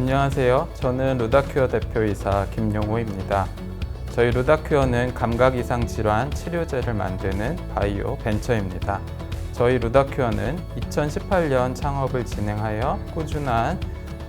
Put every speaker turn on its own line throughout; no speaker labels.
안녕하세요. 저는 루다큐어 대표이사 김용호입니다. 저희 루다큐어는 감각 이상 질환 치료제를 만드는 바이오 벤처입니다. 저희 루다큐어는 2018년 창업을 진행하여 꾸준한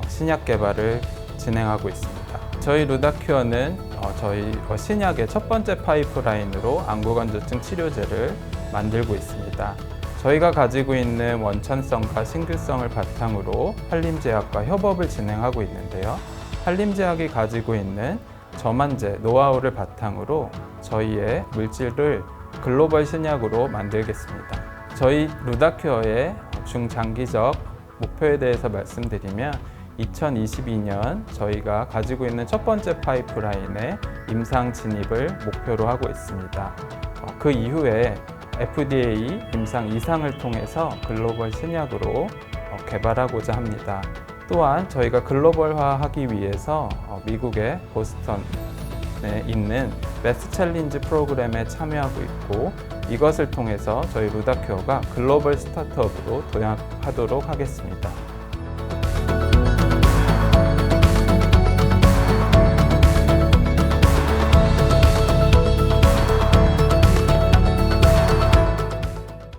신약 개발을 진행하고 있습니다. 저희 루다큐어는 어, 저희 어, 신약의 첫 번째 파이프라인으로 안구건조증 치료제를 만들고 있습니다. 저희가 가지고 있는 원천성과 신규성을 바탕으로 한림제약과 협업을 진행하고 있는데요. 한림제약이 가지고 있는 저만제 노하우를 바탕으로 저희의 물질을 글로벌 신약으로 만들겠습니다. 저희 루다큐어의 중장기적 목표에 대해서 말씀드리면 2022년 저희가 가지고 있는 첫 번째 파이프라인의 임상 진입을 목표로 하고 있습니다. 어, 그 이후에 FDA 임상 이상을 통해서 글로벌 신약으로 어, 개발하고자 합니다. 또한 저희가 글로벌화하기 위해서 어, 미국의 보스턴에 있는 베스트 챌린지 프로그램에 참여하고 있고 이것을 통해서 저희 루다큐어가 글로벌 스타트업으로 도약하도록 하겠습니다.